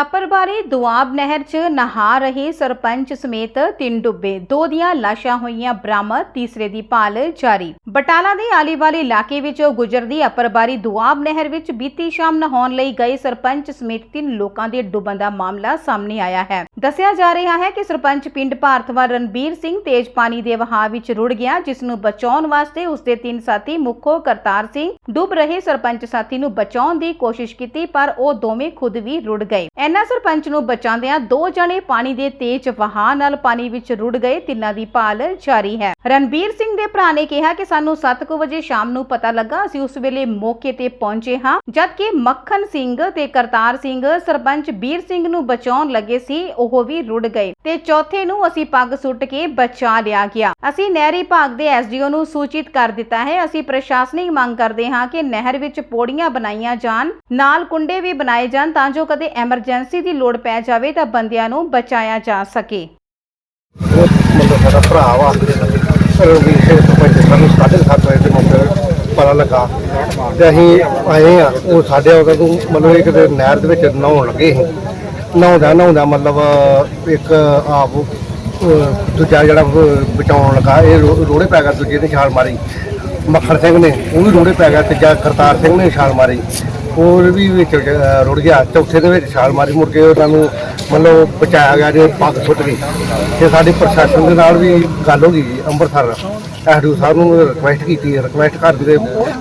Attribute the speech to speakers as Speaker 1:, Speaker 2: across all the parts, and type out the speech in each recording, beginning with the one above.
Speaker 1: ਅਪਰਬਾਰੀ ਦੁਆਬ ਨਹਿਰ 'ਚ ਨਹਾ ਰਹੇ ਸਰਪੰਚ ਸਮੇਤ ਤਿੰਨ ਡੁੱਬੇ। ਦੋ ਦੀਆਂ ਲਾਸ਼ਾਂ ਹੋਈਆਂ ਬਰਾਮਦ, ਤੀਸਰੇ ਦੀ ਭਾਲ ਜਾਰੀ। ਬਟਾਲਾ ਦੇ ਆਲੀਵਾਲੀ ਇਲਾਕੇ ਵਿੱਚ ਗੁਜਰਦੀ ਅਪਰਬਾਰੀ ਦੁਆਬ ਨਹਿਰ ਵਿੱਚ ਬੀਤੀ ਸ਼ਾਮ ਨਹਾਉਣ ਲਈ ਗਏ ਸਰਪੰਚ ਸਮੇਤ ਤਿੰਨ ਲੋਕਾਂ ਦੇ ਡੁੱਬਣ ਦਾ ਮਾਮਲਾ ਸਾਹਮਣੇ ਆਇਆ ਹੈ। ਦੱਸਿਆ ਜਾ ਰਿਹਾ ਹੈ ਕਿ ਸਰਪੰਚ ਪਿੰਡ ਭਾਰਤਵਾ ਰਣਬੀਰ ਸਿੰਘ ਤੇਜ਼ ਪਾਣੀ ਦੇ ਵਹਾਅ ਵਿੱਚ ਰੁੜ ਗਿਆ, ਜਿਸ ਨੂੰ ਬਚਾਉਣ ਵਾਸਤੇ ਉਸਦੇ ਤਿੰਨ ਸਾਥੀ ਮੁੱਖੋ ਕਰਤਾਰ ਸਿੰਘ, ਡੁੱਬ ਰਹੇ ਸਰਪੰਚ ਸਾਥੀ ਨੂੰ ਬਚਾਉਣ ਦੀ ਕੋਸ਼ਿਸ਼ ਕੀਤੀ, ਪਰ ਉਹ ਦੋਵੇਂ ਖੁਦ ਵੀ ਰੁੜ ਗਏ। ਐਨਾ ਸਰਪੰਚ ਨੂੰ ਬਚਾਉਂਦਿਆਂ ਦੋ ਜਣੇ ਪਾਣੀ ਦੇ ਤੇਜ਼ ਵਹਾਅ ਨਾਲ ਪਾਣੀ ਵਿੱਚ ਰੁੜ ਗਏ। ਤਿੰਨਾਂ ਦੀ ਭਾਲ ਜਾਰੀ ਹੈ। ਰਣਬੀਰ ਸਿੰਘ ਦੇ ਭਰਾ ਨੇ ਕਿਹਾ ਕਿ ਸਾਨੂੰ 7:00 ਵਜੇ ਸ਼ਾਮ ਨੂੰ ਪਤਾ ਲੱਗਾ। ਅਸੀਂ ਉਸ ਵੇਲੇ ਮੌਕੇ ਤੇ ਪਹੁੰਚੇ ਹਾਂ, ਜਦਕਿ ਮੱਖਣ ਸਿੰਘ ਤੇ ਕਰਤਾਰ ਸਿੰਘ, ਸਰਪੰਚ ਵੀਰ ਸਿੰਘ ਨੂੰ ਬਚਾਉਣ ਲੱਗੇ ਸੀ। ਉਹ ਵੀ ਰੁੜ ਗਏ ਤੇ ਚੌਥੇ ਨੂੰ ਅਸੀਂ ਪੱਗ ਸੁੱਟ ਕੇ ਬਚਾ ਲਿਆ ਗਿਆ। ਅਸੀਂ ਨਹਿਰੀ ਭਾਗ ਦੇ ਐਸਡੀਓ ਨੂੰ ਸੂਚਿਤ ਕਰ ਦਿੱਤਾ ਹੈ। ਅਸੀਂ ਪ੍ਰਸ਼ਾਸਨਿਕ ਮੰਗ ਕਰਦੇ ਹਾਂ ਕਿ ਨਹਿਰ ਵਿੱਚ ਪੌੜੀਆਂ ਬਣਾਈਆਂ ਜਾਣ, ਨਾਲ ਕੁੰਡੇ ਵੀ ਬਣਾਏ ਜਾਣ ਤਾਂ ਜੋ ਕਦੇ ਐਮਰਜੈਂਸੀ ਦੀ ਲੋੜ ਪੈ ਜਾਵੇ ਤਾਂ ਬੰਦਿਆਂ ਨੂੰ ਬਚਾਇਆ ਜਾ ਸਕੇ।
Speaker 2: ਉਹ ਮਤਲਬ ਸਾਡਾ ਭਰਾ ਵਾ ਰਣਵੀਰ ਸਿੰਘ ਸਰਪੰਚ ਸਾਨੂੰ ਸਾਢੇ ਸੱਤ ਵਜੇ ਦੇ ਮੌਕੇ ਪਤਾ ਲੱਗਾ ਤੇ ਅਸੀਂ ਆਏ ਆ, ਉਹ ਸਾਡੇ ਉਹਦਾ ਤੋਂ ਮਤਲਬ ਇੱਕ ਤੇ ਨਹਿਰ ਦੇ ਵਿੱਚ ਨਹਾਉਣ ਲੱਗੇ ਸੀ। ਨਹਾਉਂਦਾ ਨਹਾਉਂਦਾ ਮਤਲਬ ਇੱਕ ਆਪ ਦੂਜਾ ਜਿਹੜਾ ਉਹ ਬਚਾਉਣ ਲੱਗਾ, ਇਹ ਰੋ- ਰੋੜੇ ਪੈ ਗਿਆ ਦੂਜੇ ਨੇ ਛਾਲ ਮਾਰੀ। ਮੱਖਣ ਸਿੰਘ ਨੇ, ਉਹ ਵੀ ਰੋੜੇ ਪੈ ਗਿਆ ਤੀਜਾ ਕਰਤਾਰ ਸਿੰਘ ਨੇ ਛਾਲ ਮਾਰੀ। ਹੋਰ ਵੀ ਵਿੱਚ ਅਹ, ਰੁੜ ਗਿਆ। ਚੌਥੇ ਦੇ ਵਿੱਚ ਛਾਲ ਮਾਰੀ ਮੁੜ ਕੇ ਉਹਨਾਂ ਨੂੰ ਮਤਲਬ ਬਚਾਇਆ ਗਿਆ ਜੇ ਪੱਗ ਸੁੱਟ ਗਈ ਤੇ ਸਾਡੇ ਪ੍ਰਸ਼ਾਸਨ ਦੇ ਨਾਲ ਵੀ ਗੱਲ ਹੋ ਗਈ ਜੀ ਅੰਮ੍ਰਿਤਸਰ। ਐਸਡੀਓ ਸਾਹਿਬ ਨੂੰ ਰਿਕੁਐਸਟ ਕੀਤੀ। ਰਿਕੁਐਸਟ ਕਰਨ ਦੇ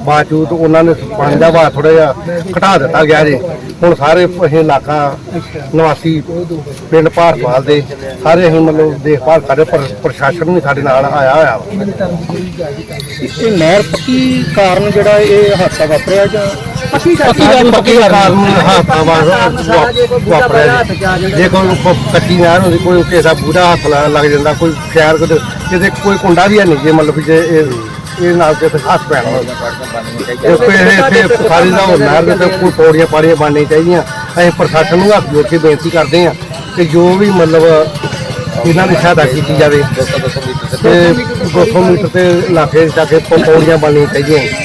Speaker 2: ਬਾਵਜੂਦ ਉਹਨਾਂ ਨੇ ਪਾਣੀ ਦਾ ਵਹਾਅ ਥੋੜਾ ਜਿਹਾ ਘਟਾ ਦਿੱਤਾ ਗਿਆ ਜੀ। ਹੁਣ ਸਾਰੇ ਇਹ ਇਲਾਕਾ ਨਿਵਾਸੀ ਪਿੰਡ ਭਾਰਤਵਾਲ ਦੇ ਸਾਰੇ ਅਸੀਂ ਮਤਲਬ ਦੇਖਭਾਲ ਕਰ ਰਹੇ। ਪਰ ਪ੍ਰਸ਼ਾਸਨ ਵੀ ਸਾਡੇ ਨਾਲ ਆਇਆ ਹੋਇਆ ਵਾ।
Speaker 3: ਇਹ ਨਹਿਰ ਪੱਕੀ ਕਾਰਨ ਜਿਹੜਾ ਇਹ ਹਾਦਸਾ ਵਾਪਰਿਆ ਜਾਂ
Speaker 2: ਪੱਕੀ ਕਾਰਨ ਪੱਕੀ ਕਾਰਨ ਹਾਥਾ ਵਾਪਰਿਆ ਜੀ। ਜੇ ਕੋਈ ਕੱਚੀ ਨਹਿਰ ਹੁੰਦੀ ਕੋਈ ਕਿਸੇ ਬੂੜਾ ਹੱਥ ਲਾ- ਲੱਗ ਜਾਂਦਾ ਕੋਈ ਖੈਰ ਕਿਤੇ ਕਿਤੇ ਕੋਈ ਕੁੰਡਾ ਵੀ ਹੈ ਨਹੀਂ ਜੇ ਮਤਲਬ ਵੀ ਜੇ ਇਹ ਇਹ ਨਾਲ ਕਿਤੇ ਹੱਥ ਪੈਣਾ ਹੋਵੇ। ਇਹ ਕੋਈ ਇਹ ਇੱਥੇ ਸਾਰੀ ਦਾ ਉਹ ਨਹਿਰ ਦੇ ਤੇ ਕੋਈ ਪੌੜੀਆਂ ਪਾੜੀਆਂ ਚਾਹੀਦੀਆਂ ਅਸੀਂ ਪ੍ਰਸ਼ਾਸਨ ਨੂੰ ਹੱਥ ਜੋੜ ਕੇ ਬੇਨਤੀ ਕਰਦੇ ਹਾਂ ਕਿ ਜੋ ਵੀ ਮਤਲਬ ਇਹਨਾਂ ਦੀ ਸਹਾਇਤਾ ਕੀਤੀ ਜਾਵੇ ਤੇ 200 ਮੀਟਰ ਤੇ ਇਲਾਕੇ ਜਾ ਕੇ ਪੌੜੀਆਂ ਬਣਨੀਆਂ ਚਾਹੀਦੀਆਂ।